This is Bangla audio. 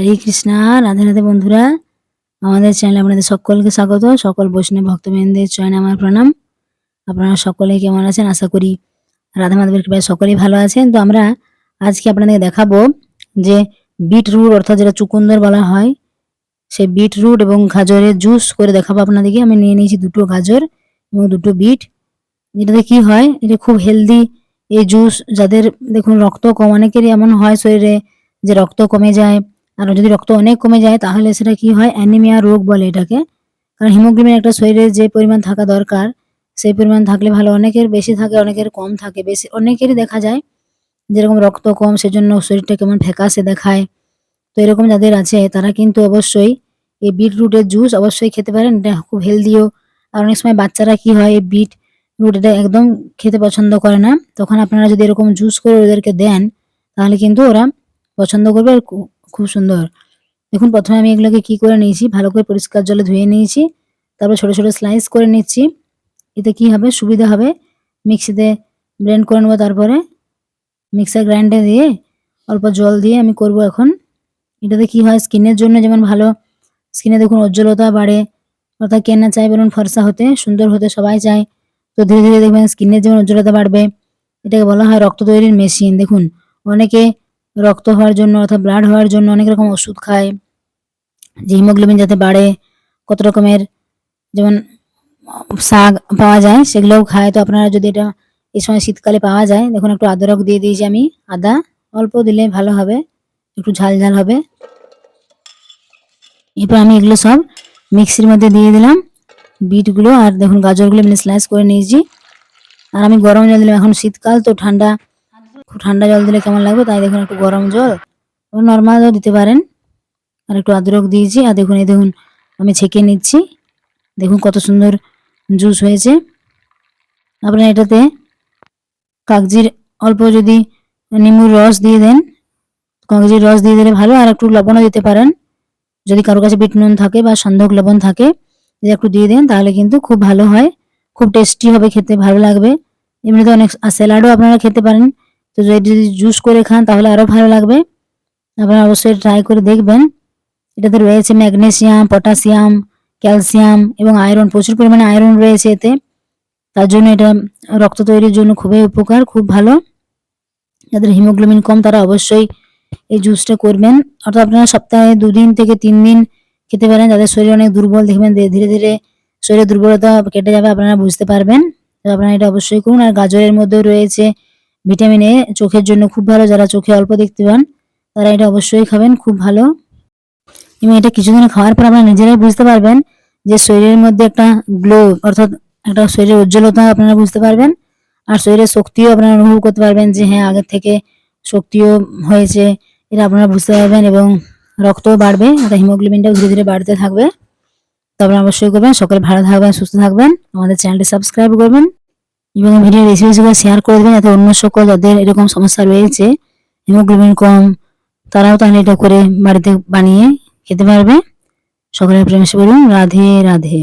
হরে কৃষ্ণা, রাধে রাধে বন্ধুরা। আমাদের চ্যানেলে আপনাদের সকলকে স্বাগত। সকল বৈষ্ণব ভক্তবৃন্দের চয়নে আমার প্রণাম। আপনারা সকলেই কেমন আছেন? আশা করি রাধা মাধবের কৃপায় সকলেই ভালো আছেন। তো আমরা আজকে আপনাদেরকে দেখাবো যে বিট রুট অর্থাৎ যেটা চুকুন্দর বলা হয়, সেই বিট রুট এবং গাজরের জুস করে দেখাবো আপনাদেরকে। আমি নিয়ে নিয়েছি দুটো গাজর এবং দুটো বিট। এটাতে কি হয়? এটা খুব হেলদি এই জুস। যাদের দেখুন রক্ত কম, অনেকেরই এমন হয় শরীরে যে রক্ত কমে যায়। আর যদি রক্ত অনেক কমে যায়, তাহলে সেটা কি হয়? অ্যানিমিয়া রোগ বলে এটাকে। কারণ হিমোগ্লোবিন একটা শরীরে যে পরিমাণ থাকা দরকার, সেই পরিমাণ থাকলে ভালো। অনেকের বেশি থাকে, অনেকের কম থাকে। বেশি, অনেকেরই দেখা যায় যেরকম রক্ত কম, সেজন্য শরীরটা কেমন ফ্যাকাসে দেখায়। তো এরকম যাদের আছে, তারা কিন্তু অবশ্যই এই বিট রুটের জুস অবশ্যই খেতে পারেন। এটা খুব হেলদিও আর অনেক সময় বাচ্চারা কি হয়, এই বিট রুট এটা একদম খেতে পছন্দ করে না। তখন আপনারা যদি এরকম জুস করে ওদেরকে দেন, তাহলে কিন্তু ওরা পছন্দ করবে। খুব সুন্দর। দেখুন, প্রথমে আমি এগুলোকে কি করে নিয়েছি? ভালো করে পরিষ্কার জলে ধুয়ে নিয়েছি। তারপর ছোট ছোট স্লাইস করে নিচ্ছি। এতে কি হবে? সুবিধা হবে। মিক্সিতে ব্লেন্ড করে নেব তারপরে। মিক্সার গ্রাইন্ডে দিয়ে অল্প জল দিয়ে আমি করব এখন। এটাতে কি হয়? স্কিনের জন্য যেমন ভালো। স্কিনে দেখুন, উজ্জ্বলতা বাড়ে। অর্থাৎ কে না চায় বলুন, ফর্সা হতে, সুন্দর হতে সবাই চায়। তো ধীরে ধীরে দেখবেন স্কিনের যেমন উজ্জ্বলতা বাড়বে। এটাকে বলা হয় রক্ত তৈরির মেশিন দেখুন, অনেকে রক্ত হওয়ার জন্য অর্থাৎ ব্লাড হওয়ার জন্য অনেক রকম ওষুধ খায়। যে হিমোগ্লোবিন যাতে বাড়ে, কত রকমের যেমন, শাক পাওয়া যায়, সেগুলোও খায়। তো আপনারা যদি এটা এই সময় শীতকালে পাওয়া যায়, দেখুন একটু আদরক দিয়ে দিয়েছি আমি। আদা অল্প দিলে ভালো হবে, একটু ঝাল ঝাল হবে। এরপর আমি এগুলো সব মিক্সির মধ্যে দিয়ে দিলাম। বিটগুলো আর দেখুন গাজরগুলো এমনি স্লাইস করে নিয়েছি। আর আমি গরম জল দিলাম। এখন শীতকাল তো ঠান্ডা খুব ঠান্ডা জল দিলে কেমন লাগবে? তাই দেখুন একটু গরম জল। নর্মাল জল দিতে পারেন। আর একটু আদরক দিয়েছি। আর দেখুন, এই দেখুন, আমি ছেঁকে নিচ্ছি। দেখুন কত সুন্দর জুস হয়েছে। আপনারা এটাতে কাগজির অল্প যদি নিমুর রস দিয়ে দেন, কাগজির রস দিয়ে দিলে ভালো। আর একটু লবণও দিতে পারেন। যদি কারও কাছে বিট নুন থাকে বা সন্ধক লবণ থাকে যদি একটু দিয়ে দেন, তাহলে কিন্তু খুব ভালো হয়। খুব টেস্টি হবে, খেতে ভালো লাগবে। এমনিতে অনেক স্যালাডও আপনারা খেতে পারেন। তো যদি জুস করে খান তাহলে আরও ভালো লাগবে। আপনারা অবশ্যই ট্রাই করে দেখবেন। এটাতে রয়েছে ম্যাগনেসিয়াম পটাশিয়াম ক্যালসিয়াম এবং আয়রন প্রচুর পরিমাণে আয়রন রয়েছে এতে। তার জন্য এটা রক্ত তৈরির জন্য খুবই উপকার, খুব ভালো। যাদের হিমোগ্লোবিন কম তারা অবশ্যই এই জুসটা করবেন। অর্থাৎ আপনারা সপ্তাহে দুদিন থেকে তিন দিন খেতে পারেন। যাদের শরীর অনেক দুর্বল, দেখবেন ধীরে ধীরে ধীরে শরীরের দুর্বলতা কেটে যাবে, আপনারা বুঝতে পারবেন। তো আপনারা এটা অবশ্যই করুন। আর গাজরের মধ্যেও রয়েছে ভিটামিন এ চোখের জন্য খুব ভালো। যারা চোখে অল্প দেখতে পান, তারা এটা অবশ্যই খাবেন, খুব ভালো। এবং এটা কিছুদিন খাওয়ার পর আপনারা নিজেরাই বুঝতে পারবেন যে শরীরের মধ্যে একটা গ্লো অর্থাৎ একটা শরীরের উজ্জ্বলতা আপনারা বুঝতে পারবেন। আর শরীরের শক্তিও আপনারা অনুভব করতে পারবেন যে হ্যাঁ আগের থেকে শক্তিও হয়েছে, এটা আপনারা বুঝতে পারবেন এবং রক্তও বাড়বে অর্থাৎ হিমোগ্লোবিনটাও ধীরে ধীরে বাড়তে থাকবে। তো আপনারা অবশ্যই করবেন, সকলে ভালো থাকবেন, সুস্থ থাকবেন। আমাদের চ্যানেলটি সাবস্ক্রাইব করবেন। এবং ভিডিও রেসিপিগুলো শেয়ার করে দেবেন যাতে অন্য সকল যাদের এরকম সমস্যা রয়েছে হিমোগ্লোবিন কম তারাও তাহলে এটা করে বাড়িতে বানিয়ে খেতে পারবে। সকলের প্রেমসে বলুন রাধে রাধে।